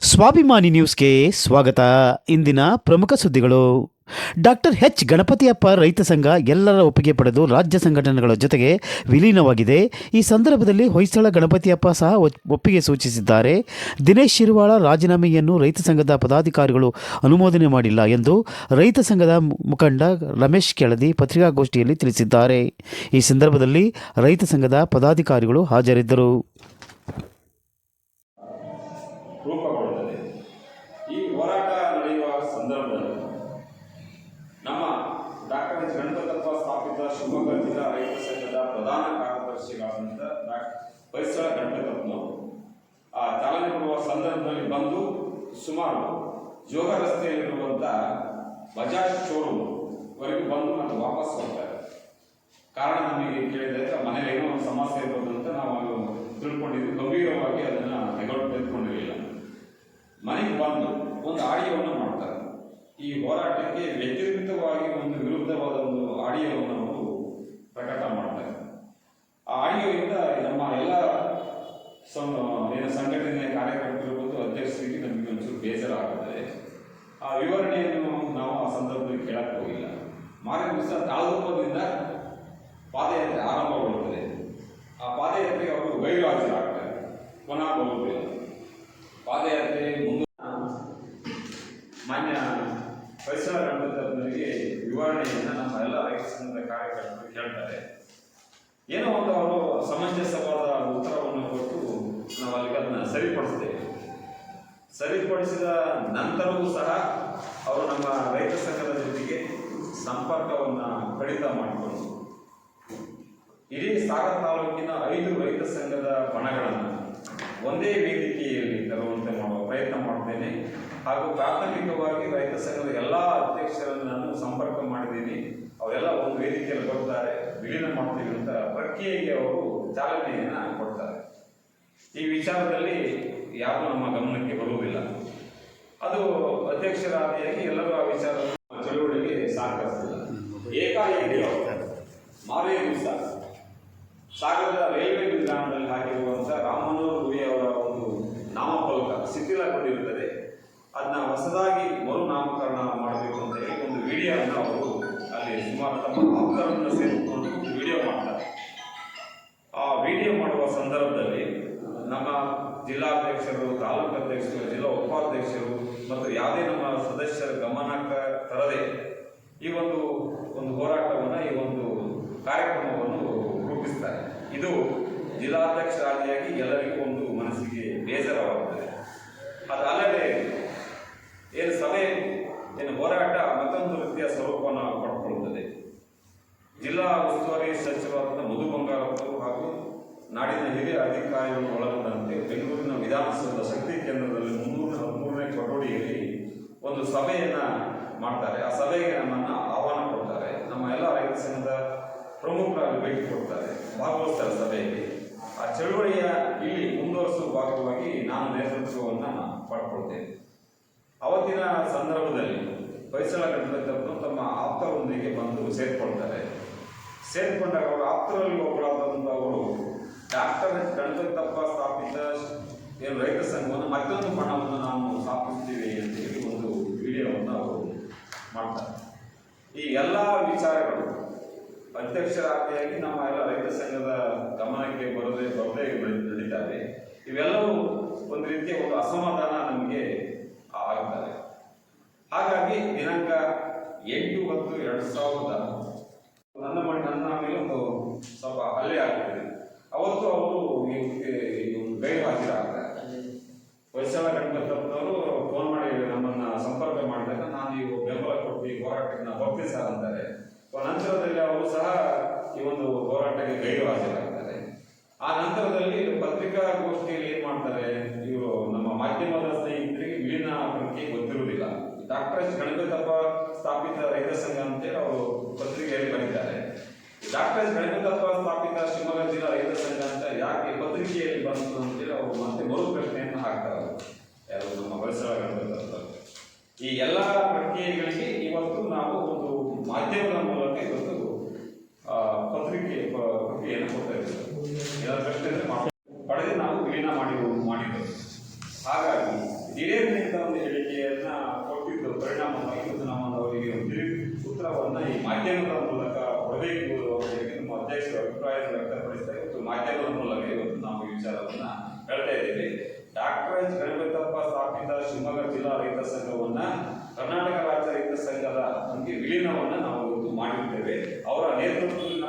ಸ್ವಾಭಿಮಾನಿ ನ್ಯೂಸ್ಗೆ ಸ್ವಾಗತ. ಇಂದಿನ ಪ್ರಮುಖ ಸುದ್ದಿಗಳು. Doctor H. ಗಣಪತಿಯಪ್ಪ ರೈತ ಸಂಘ ಎಲ್ಲರ ಒಪ್ಪಿಗೆ ಪಡೆದು ರಾಜ್ಯ ಸಂಘಟನೆಗಳ ಜೊತೆಗೆ ವಿಲೀನವಾಗಿದೆ. ಈ ಸಂದರ್ಭದಲ್ಲಿ ಹೊಯ್ಸಳ ಗಣಪತಿಯಪ್ಪ ಸಹ ಒಪ್- ಒಪ್ಪಿಗೆ ಸೂಚಿಸಿದ್ದಾರೆ. ದಿನೇಶ್ ಶಿರ್ವಾಳ ರಾಜೀನಾಮೆಯನ್ನು ರೈತ ಸಂಘದ ಪದಾಧಿಕಾರಿಗಳು ಅನುಮೋದನೆ ಮಾಡಿಲ್ಲ ಎಂದು ರೈತ ಸಂಘದ ಮುಖಂಡ ರಮೇಶ್ ಕೆಳದಿ ಪತ್ರಿಕಾಗೋಷ್ಠಿಯಲ್ಲಿ ತಿಳಿಸಿದ್ದಾರೆ. ಈ ಸಂದರ್ಭದಲ್ಲಿ ರೈತ ಸಂಘದ ಪದಾಧಿಕಾರಿಗಳು ಹಾಜರಿದ್ದರು. ಸಂದರ್ಭದಲ್ಲಿ ನಮ್ಮ ಡಾಕ್ಟರ್ ಗಣಪತಪ್ಪ ಸ್ಥಾಪಿತ ಶಿವಮೊಗ್ಗ ಜಿಲ್ಲಾ ರೈತ ಸಂಘದ ಪ್ರಧಾನ ಕಾರ್ಯದರ್ಶಿಗಳಾದಂಥ ಡಾಕ್ಟರ್ ಪರಿಸರ ಗಣಪತಪ್ಪನವರು ಆ ಚಾಲನೆ ಕೊಡುವ ಸಂದರ್ಭದಲ್ಲಿ ಬಂದು ಸುಮಾರು ಜೋಗ ರಸ್ತೆಯಲ್ಲಿರುವಂಥ ಬಜಾಜ್ ಶೋರೂಮ್ ವರೆಗೂ ಬಂದು ಮತ್ತು ವಾಪಸ್ ಹೋಗ್ತಾರೆ ಕಾರಣ ನಮಗೆ ಕೇಳಿದ್ರೆ ಮನೇಲಿ ಏನೋ ಒಂದು ಸಮಸ್ಯೆ ಇರ್ಬೋದು ಅಂತ ನಾವು ತಿಳ್ಕೊಂಡಿದ್ವಿ. ಗಂಭೀರವಾಗಿ ಅದನ್ನ ತೆಗೆದು ತೆಗೆದುಕೊಂಡಿರಲಿಲ್ಲ. ಮನೆಗೆ ಬಂದು ಒಂದು ಆಡಿಯೋವನ್ನು ಮಾಡ್ತಾರೆ. ಈ ಹೋರಾಟಕ್ಕೆ ವ್ಯತಿರಿಕ್ತವಾಗಿ ಒಂದು ವಿರುದ್ಧವಾದ ಒಂದು ಆಡಿಯೋವನ್ನು ಅವರು ಪ್ರಕಟ ಮಾಡ್ತಾರೆ ಆ ಆಡಿಯೋಯಿಂದ ನಮ್ಮ ಎಲ್ಲ ಏನು ಸಂಘಟನೆಯ ಕಾರ್ಯಕರ್ತರು ಮತ್ತು ಅಧ್ಯಕ್ಷರಿಗೆ ನಮಗೆ ಒಂಚೂರು ಬೇಸರ ಆಗುತ್ತದೆ ಆ ವಿವರಣೆಯನ್ನು ನಾವು ಆ ಸಂದರ್ಭದಲ್ಲಿ ಕೇಳಕ್ಕೆ ಹೋಗಿಲ್ಲ. ಮಾರನೇ ದಿವಸ ತಾಲೂಕದಿಂದ ಪಾದಯಾತ್ರೆ ಆರಂಭಗೊಳ್ಳುತ್ತದೆ. ಆ ಪಾದಯಾತ್ರೆಗೆ ಅವರು ಗೈರು ಹಾಜರಾಗ್ತಾರೆ ಪುನಃ ಬರುವುದಿಲ್ಲ ಪಾದಯಾತ್ರೆ ಮುಂದೆ ಮಾನ್ಯ ಪರಿಸರ ಗಣಪತಿಯವರಿಗೆ ವಿವರಣೆಯನ್ನು ನಮ್ಮ ಎಲ್ಲ ರೈತ ಸಂಘದ ಕಾರ್ಯಕರ್ತರು ಕೇಳ್ತಾರೆ. ಏನೋ ಒಂದು ಅವರು ಸಮಂಜಸವಾದ ಉತ್ತರವನ್ನು ಕೊಟ್ಟು ನಾವು ಅಲ್ಲಿಗೆ ಅದನ್ನ ಸರಿಪಡಿಸ್ತೇವೆ. ಸರಿಪಡಿಸಿದ ನಂತರವೂ ಸಹ ಅವರು ನಮ್ಮ ರೈತ ಸಂಘದ ಜೊತೆಗೆ ಸಂಪರ್ಕವನ್ನು ಕಡಿತ ಮಾಡಿಕೊಂಡು ಇಡೀ ಸಾಗರ ತಾಲೂಕಿನ ಐದು ರೈತ ಸಂಘದ ಬಣಗಳನ್ನು ಒಂದೇ ವೇದಿಕೆಯಲ್ಲಿ ತರುವಂತೆ ಮಾಡುವ ಪ್ರಯತ್ನ ಮಾಡ್ತೇನೆ. ಹಾಗೂ ಪ್ರಾಥಮಿಕವಾಗಿ ರೈತ ಸಂಘದ ಎಲ್ಲ ಅಧ್ಯಕ್ಷರನ್ನು ನಾನು ಸಂಪರ್ಕ ಮಾಡಿದ್ದೀನಿ. ಅವರೆಲ್ಲ ಒಂದು ವೇದಿಕೆಯಲ್ಲಿ ಬರ್ತಾರೆ, ವಿಲೀನ ಮಾಡ್ತೀವಿ ಅಂತ ಪ್ರಕ್ರಿಯೆಗೆ ಅವರು ಚಾಲನೆಯನ್ನ ಕೊಡ್ತಾರೆ. ಈ ವಿಚಾರದಲ್ಲಿ ಯಾರು ನಮ್ಮ ಗಮನಕ್ಕೆ ಬರುವುದಿಲ್ಲ. ಅದು ಅಧ್ಯಕ್ಷರಾದಿಯಾಗಿ ಎಲ್ಲರೂ ಆ ವಿಚಾರ ಚಳುವಳಿಗೆ ಸಹಕರಿಸಿಲ್ಲ. ಏಕಾಏಕಿ ಮಾರೇ ದಿವಸ ಸಾಗರದ ರೈಲ್ವೆ ನಿಲ್ದಾಣದಲ್ಲಿ ಹಾಕಿರುವಂಥ ರಾಮನೂರ್ ಗುರಿ ಅವರ ಒಂದು ನಾಮಫಲಕ ಶಿಥಿಲಗೊಂಡಿರುತ್ತದೆ. ಅದನ್ನ ಹೊಸದಾಗಿ ಮರು ನಾಮಕರಣ ಮಾಡಬೇಕು ಅಂತ ಹೇಳಿ ಒಂದು ವಿಡಿಯೋನ ಅವರು ಅಲ್ಲಿ ಸುಮಾರು ತಮ್ಮ ಭಕ್ತರನ್ನು ಸೇರಿಕೊಂಡು ಒಂದು ವಿಡಿಯೋ ಮಾಡ್ತಾರೆ. ಆ ವಿಡಿಯೋ ಮಾಡುವ ಸಂದರ್ಭದಲ್ಲಿ ನಮ್ಮ ಜಿಲ್ಲಾಧ್ಯಕ್ಷರು ತಾಲೂಕು ಅಧ್ಯಕ್ಷರು, ಜಿಲ್ಲಾ ಉಪಾಧ್ಯಕ್ಷರು ಮತ್ತು ಯಾವುದೇ ನಮ್ಮ ಸದಸ್ಯರ ಗಮನಕ್ಕೆ ತರದೆ ಈ ಒಂದು ಒಂದು ಹೋರಾಟವನ್ನು, ಈ ಒಂದು ಕಾರ್ಯಕ್ರಮವನ್ನು ರೂಪಿಸ್ತಾರೆ. ಇದು ಜಿಲ್ಲಾಧ್ಯಕ್ಷರಾದಿಯಾಗಿ ಎಲ್ಲರಿಗೂ ಒಂದು ಮನಸ್ಸಿಗೆ ಬೇಸರವಾಗುತ್ತದೆ ಅದಲ್ಲದೆ ಏನು ಸಭೆ, ಏನು ಹೋರಾಟ, ಮತ್ತೊಂದು ರೀತಿಯ ಸ್ವರೂಪವನ್ನು ಪಡ್ಕೊಳ್ಳುತ್ತದೆ. ಜಿಲ್ಲಾ ಉಸ್ತುವಾರಿ ಸಚಿವರಾದ ಮಧು ಬಂಗಾರಪ್ಪ ಹಾಗೂ ನಾಡಿನ ಹಿರಿಯ ಅಧಿಕಾರಿಗಳನ್ನು ಒಳಗೊಂಡಂತೆ ಬೆಂಗಳೂರಿನ ವಿಧಾನಸೌಧ ಶಕ್ತಿ ಕೇಂದ್ರದಲ್ಲಿ ಮುನ್ನೂರ ಹದಿಮೂರನೇ ಕೊಠಡಿಯಲ್ಲಿ ಒಂದು ಸಭೆಯನ್ನು ಮಾಡ್ತಾರೆ. ಆ ಸಭೆಗೆ ನಮ್ಮನ್ನು ಆಹ್ವಾನ ಕೊಡ್ತಾರೆ. ನಮ್ಮ ಎಲ್ಲ ರೈತ ಸಂಘದ ಪ್ರಮುಖರಾಗಿ ಭೇಟಿ ಕೊಡ್ತಾರೆ. ಭಾಗವಹಿಸ್ತಾರೆ ಸಭೆಯಲ್ಲಿ. ಆ ಚಳುವಳಿಯ ಇಲ್ಲಿ ಮುಂದುವರಿಸುವ ಭಾಗವಾಗಿ ನಾನು ನೇತೃತ್ವವನ್ನು ಪಡ್ಕೊಳ್ತೇನೆ. ಸಂದರ್ಭದಲ್ಲಿ ಹೊಯ್ಸಳ ಗಣಪತಿಯವರು ತಮ್ಮ ಆಪ್ತರೊಂದಿಗೆ ಬಂದು ಸೇರ್ಕೊಳ್ತಾರೆ ಸೇರ್ಕೊಂಡಾಗ ಅವರು ಆಪ್ತರಲ್ಲಿ ಒಬ್ಬರಾದಂಥ ಅವರು ಡಾಕ್ಟರ್ ಗಣಪತಪ್ಪ ಸ್ಥಾಪಿತ ಏನು ರೈತ ಸಂಘವನ್ನು ಮತ್ತೊಂದು ಬಣವನ್ನು ನಾವು ಸ್ಥಾಪಿಸ್ತೀವಿ ಅಂತ ಹೇಳಿ ಒಂದು ವಿಡಿಯೋವನ್ನು ಅವರು ಮಾಡ್ತಾರೆ. ಈ ಎಲ್ಲ ವಿಚಾರಗಳು ಅಧ್ಯಕ್ಷರಾದಿಯಾಗಿ ನಮ್ಮ ಎಲ್ಲ ರೈತ ಸಂಘದ ಗಮನಕ್ಕೆ ಬರದೆ ಬರದೇ ನಡೀತಾರೆ ಇವೆಲ್ಲವೂ ಒಂದು ರೀತಿಯ ಒಂದು ಅಸಮಾಧಾನ ನಮಗೆ ಆಗ್ತದೆ ಹಾಗಾಗಿ ದಿನಾಂಕ ಎಂಟು ಹತ್ತು ಎರಡು ಸಾವಿರದ ನನ್ನ ಮನೆ ನನ್ನ ಮೇಲೆ ಒಂದು ಸ್ವಲ್ಪ ಹಲ್ಲೆ ಆಗ್ತದೆ ಅವತ್ತು ಅವರು ಈ ಈ ಒಂದು ಗೈರು ಹಾಜರಾಗ್ತಾರೆ. ಹೊಯ್ಸಳ ಗಣಪತಪ್ಪನವರು ಫೋನ್ ಮಾಡಿ ನಮ್ಮನ್ನ ಸಂಪರ್ಕ ಮಾಡಿದಾಗ ನಾನು ಈ ಬೆಂಬಲ ಕೊಟ್ಟು ಈ ಹೋರಾಟಕ್ಕೆ ಹೋಗ್ತೀನಿ ಸರ್ ಅಂತಾರೆ. ನಂತರದಲ್ಲಿ ಅವರು ಸಹ ಈ ಒಂದು ಹೋರಾಟಕ್ಕೆ ಗೈರು ಹಾಜರಾಗ್ತಾರೆ. ಆ ನಂತರದಲ್ಲಿ ಪತ್ರಿಕಾಗೋಷ್ಠಿಯಲ್ಲಿ ಏನ್ ಮಾಡ್ತಾರೆ ಇವರು ನಮ್ಮ ಮಾಧ್ಯಮದ ಸ್ನೇಹಿತರಿಗೆ ವಿಲೀನ ಪ್ರಕ್ರಿಯೆ ಗೊತ್ತಿರುವುದಿಲ್ಲ ಡಾಕ್ಟರ್ ಎಸ್ ಗಣಪತಪ್ಪ ಸ್ಥಾಪಿತ ರೈತ ಸಂಘ ಅಂತೇಳಿ ಅವರು ಪತ್ರಿಕೆಯಲ್ಲಿ ಬರೀತಾರೆ ಡಾಕ್ಟರ್ ಎಸ್ ಗಣಪತಪ್ಪ ಸ್ಥಾಪಿತ ಶಿವಮೊಗ್ಗ ಜಿಲ್ಲಾ ರೈತ ಸಂಘ ಅಂತ ಯಾಕೆ ಪತ್ರಿಕೆಯಲ್ಲಿ ಬಂತು ಅಂತೇಳಿ ಅವರು ಮತ್ತೆ ಮರು ಪ್ರಶ್ನೆಯನ್ನು ಹಾಕ್ತಾರೆ. ಯಾರು ನಮ್ಮ ಗಣಪತಪ್ಪ ಈ ಎಲ್ಲ ಪ್ರಕ್ರಿಯೆಗಳಿಗೆ ಇವತ್ತು ನಾವು ಒಂದು ಮಾಧ್ಯಮದ ಮೂಲಕ ಇವತ್ತು ಪತ್ರಿಕೆ ಪ್ರಕ್ರಿಯೆಯನ್ನು ಕೊಡ್ತಾ ಇದ್ದೇವೆ. ಪಡೆದು ನಾವು ವಿಲೀನ ಮಾಡಿ, ಮಾಡಿದ್ದೇವೆ. ಹಾಗಾಗಿ ಇದೇ ಪರಿಣಾಮವಾಗಿ ಇವತ್ತು ನಾವು ಒಂದು ಅವರಿಗೆ ಒಂದು ಉತ್ತರವನ್ನು ಉತ್ತರವನ್ನ ಈ ಮಾಧ್ಯಮದ ಮೂಲಕ ಕೊಡಬೇಕು ಅಂತ ಹೇಳಿ ನಮ್ಮ ಅಧ್ಯಕ್ಷರ ಅಭಿಪ್ರಾಯವನ್ನು ವ್ಯಕ್ತಪಡಿಸ್ತಾ ಇವತ್ತು ಮಾಧ್ಯಮದ ಮೂಲಕ ಇವತ್ತು ನಾವು ಈ ವಿಚಾರವನ್ನ ಹೇಳ್ತಾ ಇದ್ದೀವಿ. Doctor H. ಗಣಪತಪ್ಪ ಸ್ಥಾಪಿತ ಶಿವಮೊಗ್ಗ ಜಿಲ್ಲಾ ರೈತ ಸಂಘವನ್ನ ಕರ್ನಾಟಕ ರಾಜ್ಯ ರೈತ ಸಂಘದ ವಿಲೀನವನ್ನ ನಾವು ಇವತ್ತು ಮಾಡಿರ್ತೇವೆ. ಅವರ ನೇತೃತ್ವದಲ್ಲಿ